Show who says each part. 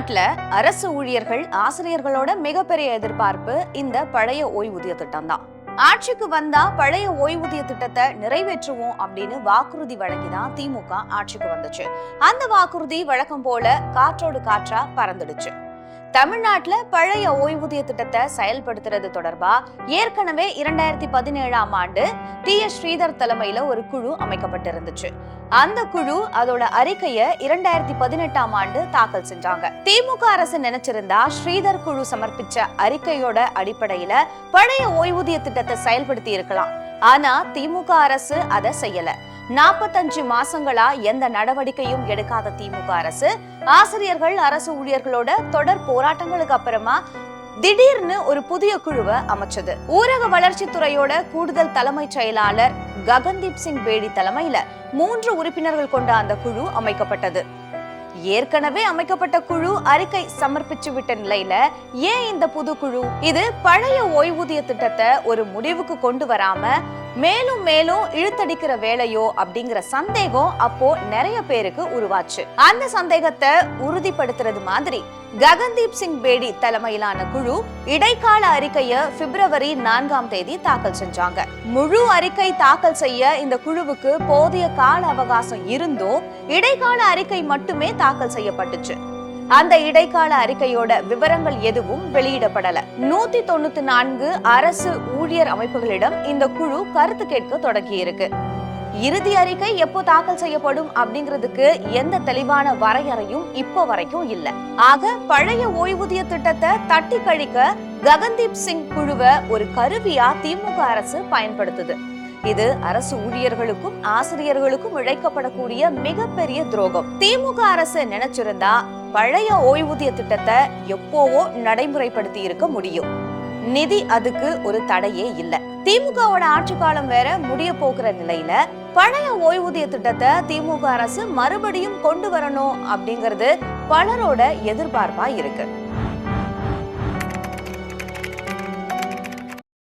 Speaker 1: தமிழ்நாட்டில் அரசு ஊழியர்கள் ஆசிரியர்களோட மிகப்பெரிய எதிர்பார்ப்பு இந்த பழைய ஓய்வூதிய திட்டம் தான் ஆட்சிக்கு வந்தா பழைய ஓய்வூதிய திட்டத்தை நிறைவேற்றுவோம் அப்படின்னு வாக்குறுதி வழங்கிதான் திமுக ஆட்சிக்கு வந்துச்சு. அந்த வாக்குறுதி வழக்கம் போல காற்றோடு காற்றா பறந்துடுச்சு. தமிழ்நாட்டில் பழைய ஓய்வூதிய திட்டத்தை செயல்படுத்துறது தொடர்பா? ஏற்கனவே இரண்டாயிரத்தி பதினேழாம் ஆண்டு டி. எஸ். ஸ்ரீதர் தலைமையில ஒரு குழு அமைக்கப்பட்டிருந்துச்சு. அந்த குழு அதோட அறிக்கையை இரண்டாயிரத்தி பதினெட்டாம் ஆண்டு தாக்கல் செஞ்சாங்க. திமுக அரசு நினைச்சிருந்தா ஸ்ரீதர் குழு சமர்ப்பிச்ச அறிக்கையோட அடிப்படையில பழைய ஓய்வூதிய திட்டத்தை செயல்படுத்தி இருக்கலாம். ஆனா திமுக அரசு அதை செய்யல. நாற்பத்தஞ்சு மாசங்களா எந்த நடவடிக்கையும் எடுக்காத திமுக அரசு. ஆசிரியர்கள் அரசு ஊழியர்களோட தொடர் போராட்டங்களுக்கு அப்புறமா திடீர்னு ஒரு புதிய குழுவை அமைச்சது. ஊரக வளர்ச்சித்துறையோட கூடுதல் தலைமை செயலாளர் ககன்தீப் சிங் பேடி தலைமையில மூன்று உறுப்பினர்கள் கொண்ட அந்த குழு அமைக்கப்பட்டது. ஏற்கனவே அமைக்கப்பட்ட குழு அறிக்கை சமர்ப்பிச்சு விட்ட நிலையில ஏன் இந்த புது குழு? இது பழைய ஓய்வூதிய திட்டத்தை ஒரு முடிவுக்கு கொண்டு வராம மேலும் மேலும் இழுத்தடிக்கிற வேலையோ அப்படிங்கிற சந்தேகம் அப்போ நிறைய பேருக்கு உருவாச்சு. அந்த சந்தேகத்தை உறுதிப்படுத்துறது மாதிரி ககன்தீப் சிங் பேடி தலைமையிலான குழு இடைக்கால அறிக்கைய பிப்ரவரி நான்காம் தேதி தாக்கல் செஞ்சாங்க. முழு அறிக்கை தாக்கல் செய்ய இந்த குழுவுக்கு போதிய கால அவகாசம் இருந்தோ இடைக்கால அறிக்கை மட்டுமே தாக்கல் செய்யப்பட்டுச்சு. அந்த இடைக்கால அறிக்கையோட விவரங்கள் எதுவும் வெளியிடப்படல. நூத்தி தொண்ணூத்தி நான்கு அரசு ஊழியர் அமைப்புகளிடம் இந்த குழு கருத்து கேட்க தொடங்கி இருக்கு. இறுதி அறிக்கை எப்போ தாக்கல் செய்யப்படும் அப்படிங்கிறதுக்கு எந்த தெளிவான வரையறையும் இப்போ வரைக்கும் இல்ல. ஆக பழைய ஓய்வூதிய திட்டத்தை தட்டி கழிக்க ககன்தீப் சிங் குழுவை ஒரு கருவியா திமுக அரசு பயன்படுத்துது. இது அரசு ஊழியர்களுக்கும் ஆசிரியர்களுக்கும் இழைக்கப்படக்கூடிய மிகப்பெரிய துரோகம். திமுக அரசு நினைச்சிருந்தா பழைய ஓய்வூதிய திட்டத்தை எப்போவோ நடைமுறைப்படுத்தி இருக்க முடியும். நிதி அதுக்கு ஒரு தடையே இல்ல. திமுகவோட ஆட்சி காலம் வேற முடிய போகிற நிலையில பழைய ஓய்வூதிய திட்டத்தை திமுக அரசு மறுபடியும் கொண்டு வரணும் அப்படிங்கிறது பலரோட எதிர்பார்ப்பா இருக்கு.